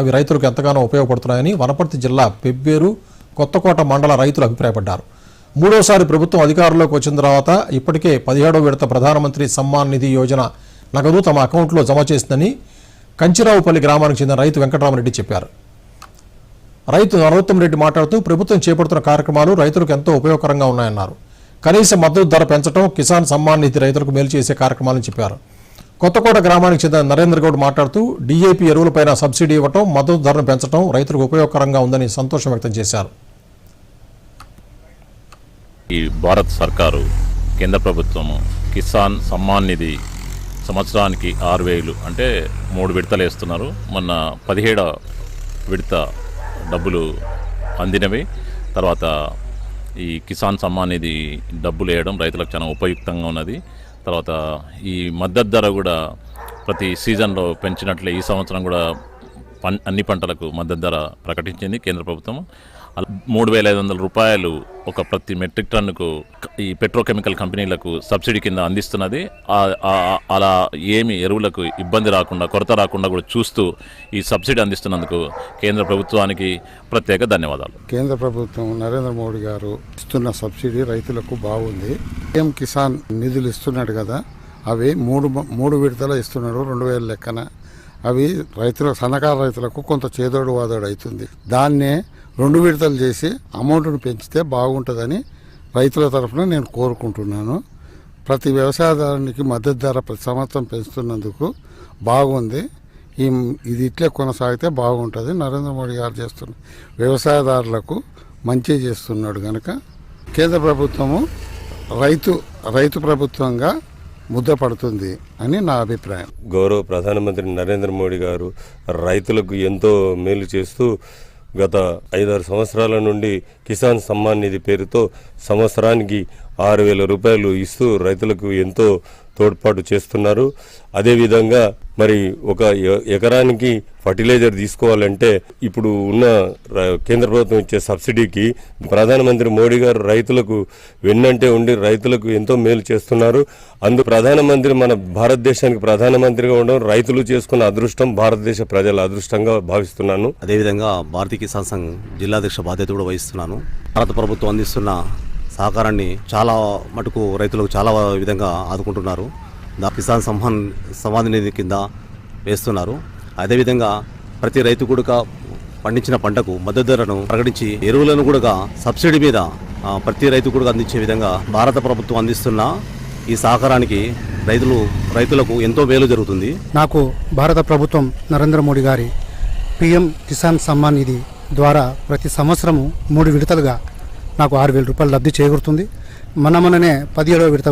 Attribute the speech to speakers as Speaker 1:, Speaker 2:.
Speaker 1: అవి రైతులకు ఎంతగానో ఉపయోగపడుతున్నాయని వనపర్తి జిల్లా పెబ్బేరు కొత్తకోట మండల రైతులు అభిప్రాయపడ్డారు. మూడోసారి ప్రభుత్వం అధికారంలోకి వచ్చిన తర్వాత ఇప్పటికే పదిహేడో విడత ప్రధానమంత్రి సమ్మాన్ నిధి యోజన నగదు తమ అకౌంట్లో జమ చేసిందని కంచిరావుపల్లి గ్రామానికి చెందిన రైతు వెంకటరామరెడ్డి చెప్పారు. రైతు నరోత్తమ్ రెడ్డి మాట్లాడుతూ ప్రభుత్వం చేపడుతున్న కార్యక్రమాలు రైతులకు ఎంతో ఉపయోగకరంగా ఉన్నాయన్నారు. కనీస మద్దతు ధర పెంచడం కిసాన్ సమ్మాన్ నిధి రైతులకు మేలు చేసే కార్యక్రమాలని చెప్పారు. కొత్తకోట గ్రామానికి చెందిన నరేంద్ర గౌడ్ మాట్లాడుతూ డీఏపీ ఎరువులపైన సబ్సిడీ ఇవ్వటం మద్దతు ధరను పెంచడం రైతులకు ఉపయోగకరంగా ఉందని సంతోషం వ్యక్తం చేశారు.
Speaker 2: ఈ భారత్ సర్కారు కేంద్ర ప్రభుత్వము కిసాన్ సమ్మాన్ నిధి సంవత్సరానికి ఆరు వేలు అంటే మూడు విడతలు వేస్తున్నారు. మొన్న పదిహేడ విడత డబ్బులు అందినవి. తర్వాత ఈ కిసాన్ సమ్మాన్ నిధి డబ్బులు వేయడం రైతులకు చాలా ఉపయుక్తంగా ఉన్నది. తర్వాత ఈ మద్దతు ధర కూడా ప్రతి సీజన్లో పెంచినట్లే ఈ సంవత్సరం కూడా పన్ అన్ని పంటలకు మద్దతు ధర ప్రకటించింది కేంద్ర ప్రభుత్వం. మూడు వేల ఐదు వందల రూపాయలు ఒక ప్రతి మెట్రిక్ టన్నుకు ఈ పెట్రోకెమికల్ కంపెనీలకు సబ్సిడీ కింద అందిస్తున్నది. అలా ఏమి ఎరువులకు ఇబ్బంది రాకుండా కొరత రాకుండా కూడా చూస్తూ ఈ సబ్సిడీ అందిస్తున్నందుకు కేంద్ర ప్రభుత్వానికి ప్రత్యేక ధన్యవాదాలు.
Speaker 3: కేంద్ర ప్రభుత్వం నరేంద్ర మోడీ గారు ఇస్తున్న సబ్సిడీ రైతులకు బాగుంది. పిఎం కిసాన్ నిధులు ఇస్తున్నాడు కదా అవి మూడు మూడు విడతలు ఇస్తున్నాడు. రెండు వేల లెక్కన అవి రైతులకు సన్నకారు రైతులకు కొంత చేదోడు వాదోడు అవుతుంది. దాన్నే రెండు విడతలు చేసి అమౌంట్ను పెంచితే బాగుంటుందని రైతుల తరఫున నేను కోరుకుంటున్నాను. ప్రతి వ్యవసాయదారునికి మద్దతు ధర ప్రతి సంవత్సరం పెంచుతున్నందుకు బాగుంది. ఈ ఇది ఇట్లే కొనసాగితే బాగుంటుంది. నరేంద్ర మోడీ గారు చేస్తున్న వ్యవసాయదారులకు మంచి చేస్తున్నాడు కనుక కేంద్ర ప్రభుత్వము రైతు రైతు ప్రభుత్వంగా ముద్దపడుతుంది అని నా అభిప్రాయం.
Speaker 4: గౌరవ ప్రధానమంత్రి నరేంద్ర మోడీ గారు రైతులకు ఎంతో మేలు చేస్తూ గత ఐదారు సంవత్సరాల నుండి కిసాన్ సమ్మాన్ నిధి పేరుతో సంవత్సరానికి ఆరు వేల రూపాయలు ఇస్తూ రైతులకు ఎంతో తోడ్పాటు చేస్తున్నారు. అదేవిధంగా మరి ఒక ఎ- ఎకరానికి ఫర్టిలైజర్ తీసుకోవాలంటే ఇప్పుడు ఉన్న కేంద్ర ప్రభుత్వం ఇచ్చే సబ్సిడీకి ప్రధానమంత్రి మోడీ గారు రైతులకు వెన్నంటే ఉండి రైతులకు ఎంతో మేలు చేస్తున్నారు. అందు ప్రధానమంత్రి మన భారతదేశానికి ప్రధానమంత్రిగా ఉండడం రైతులు చేసుకున్న అదృష్టం భారతదేశ ప్రజల అదృష్టంగా భావిస్తున్నాను.
Speaker 5: అదేవిధంగా భారతీయ కిసాన్ సంఘ్ జిల్లాధ్యక్ష బాధ్యత కూడా వహిస్తున్నాను. భారత ప్రభుత్వం అందిస్తున్న సహకారాన్ని చాలా మటుకు రైతులకు చాలా విధంగా ఆదుకుంటున్నారు. కిసాన్ సమ్మాన్ సమాధి నిధి కింద వేస్తున్నారు. అదేవిధంగా ప్రతి రైతు కూడా పండించిన పంటకు మద్దతు ధరను ప్రకటించి ఎరువులను కూడా సబ్సిడీ మీద ప్రతి రైతు కూడా అందించే విధంగా భారత ప్రభుత్వం అందిస్తున్న ఈ సహకారానికి రైతులు రైతులకు ఎంతో మేలు జరుగుతుంది.
Speaker 6: నాకు భారత ప్రభుత్వం నరేంద్ర మోడీ గారి పిఎం కిసాన్ సమ్మాన్ నిధి ద్వారా ప్రతి సంవత్సరము మూడు విడతలుగా నాకు ఆరు వేల రూపాయలు లబ్ధి చేకూరుతుంది. మన మననే పదిహేడవ విడత